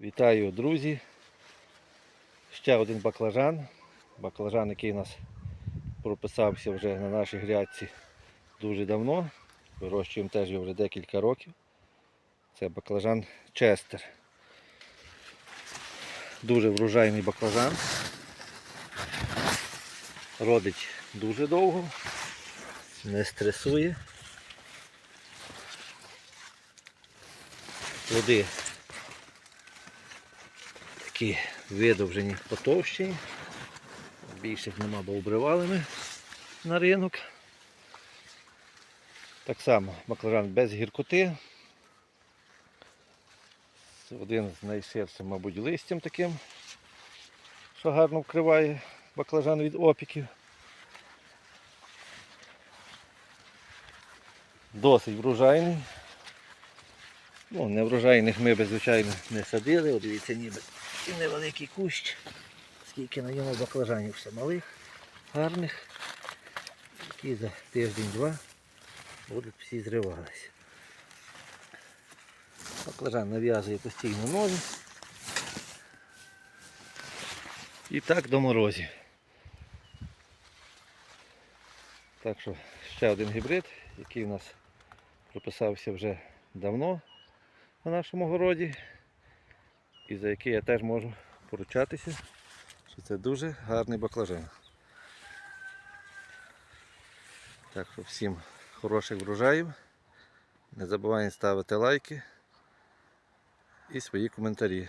Вітаю, друзі. Ще один баклажан. Баклажан, який у нас прописався вже на нашій грядці дуже давно. Вирощуємо теж його вже декілька років. Це баклажан Честер. Дуже врожайний баклажан. Родить дуже довго, не стресує. Плоди такі видовжені, потовщені. Більших нема, бо обривали ми на ринок. Так само баклажан без гіркоти. Один з найширшим, мабуть, листям таким, що гарно вкриває баклажан від опіків. Досить врожайний. Ну, не врожайних ми звичайно, не садили. От дивіться, ніби і невеликий кущ. Скільки на ньому баклажанів ще малих, гарних. Які за тиждень-два будуть всі зривалися. Баклажан нав'язує постійно ноги. І так до морозів. Так що ще один гібрид, який у нас прописався вже давно на нашому городі. І за який я теж можу поручатися, що це дуже гарний баклажан. Так що всім хороших врожаїв. Не забуваємо ставити лайки і свої коментарі.